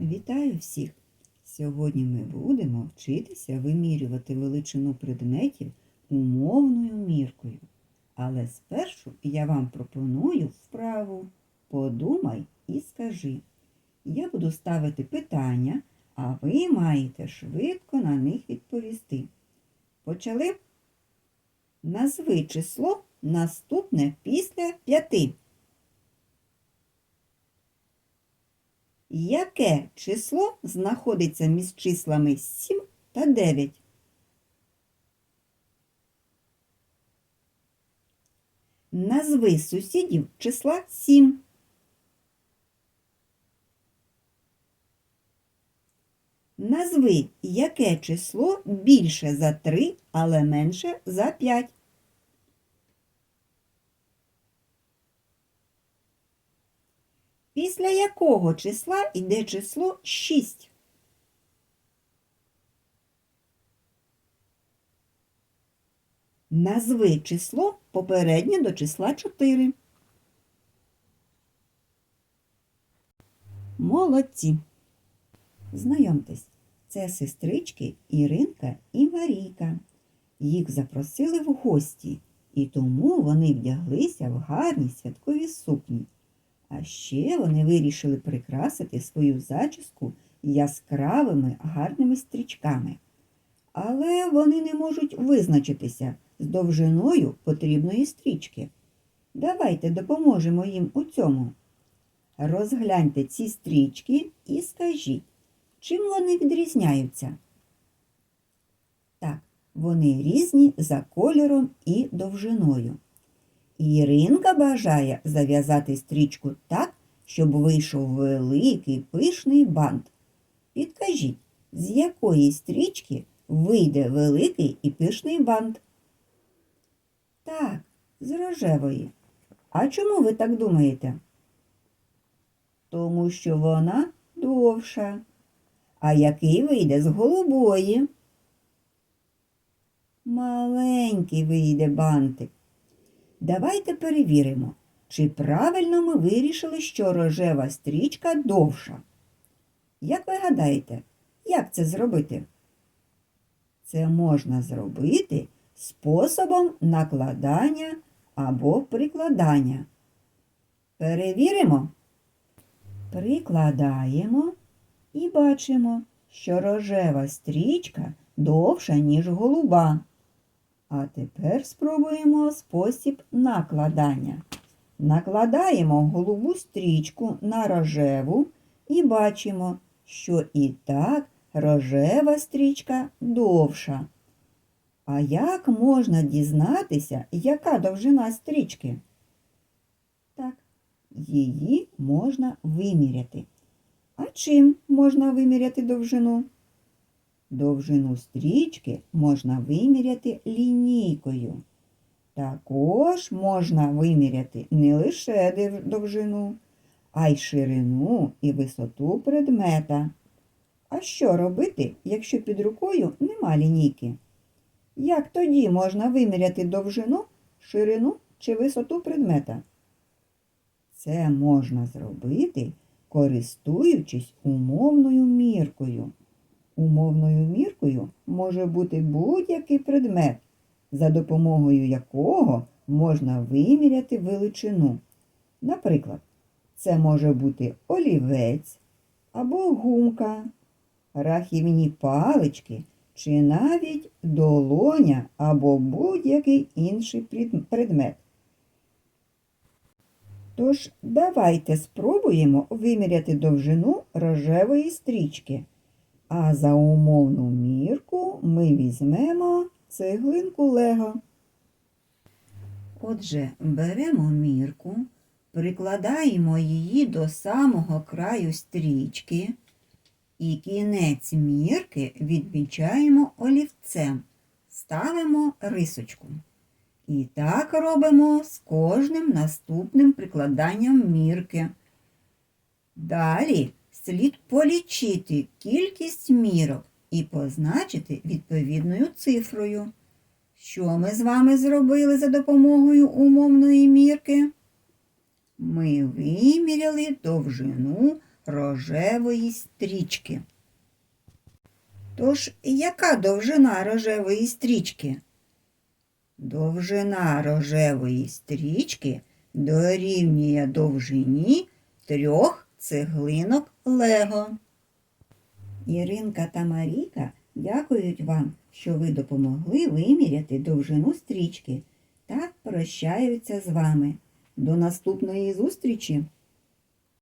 Вітаю всіх! Сьогодні ми будемо вчитися вимірювати величину предметів умовною міркою. Але спершу я вам пропоную вправу Подумай і скажи. Я буду ставити питання, а ви маєте швидко на них відповісти. Почали? Назви число наступне після п'яти. Яке число знаходиться між числами 7 та 9? Назви сусідів числа 7. Назви, яке число більше за 3, але менше за 5. Після якого числа йде число 6? Назви число попереднє до числа 4. Молодці. Знайомтесь, це сестрички Іринка і Марійка. Їх запросили в гості, і тому вони вдяглися в гарні святкові сукні. А ще вони вирішили прикрасити свою зачіску яскравими гарними стрічками. Але вони не можуть визначитися з довжиною потрібної стрічки. Давайте допоможемо їм у цьому. Розгляньте ці стрічки і скажіть, чим вони відрізняються? Так, вони різні за кольором і довжиною. Іринка бажає зав'язати стрічку так, щоб вийшов великий пишний бант. Підкажіть, з якої стрічки вийде великий і пишний бант? Так, з рожевої. А чому ви так думаєте? Тому що вона довша. А який вийде з голубої? Маленький вийде бантик. Давайте перевіримо, чи правильно ми вирішили, що рожева стрічка довша. Як ви гадаєте, як це зробити? Це можна зробити способом накладання або прикладання. Перевіримо. Прикладаємо і бачимо, що рожева стрічка довша, ніж голуба. А тепер спробуємо спосіб накладання. Накладаємо голубу стрічку на рожеву і бачимо, що і так рожева стрічка довша. А як можна дізнатися, яка довжина стрічки? Так, її можна виміряти. А чим можна виміряти довжину? Довжину стрічки можна виміряти лінійкою. Також можна виміряти не лише довжину, а й ширину і висоту предмета. А що робити, якщо під рукою нема лінійки? Як тоді можна виміряти довжину, ширину чи висоту предмета? Це можна зробити, користуючись умовною міркою. Умовною міркою може бути будь-який предмет, за допомогою якого можна виміряти величину. Наприклад, це може бути олівець або гумка, рахівні палички чи навіть долоня або будь-який інший предмет. Тож, давайте спробуємо виміряти довжину рожевої стрічки. А за умовну мірку ми візьмемо цеглинку Лего. Отже, беремо мірку, прикладаємо її до самого краю стрічки і кінець мірки відмічаємо олівцем, ставимо рисочку. І так робимо з кожним наступним прикладанням мірки. Далі слід полічити кількість мірок і позначити відповідною цифрою. Що ми з вами зробили за допомогою умовної мірки? Ми виміряли довжину рожевої стрічки. Тож, яка довжина рожевої стрічки? Довжина рожевої стрічки дорівнює довжині трьох цеглинок Лего. Іринка та Маріка дякують вам, що ви допомогли виміряти довжину стрічки та прощаються з вами. До наступної зустрічі!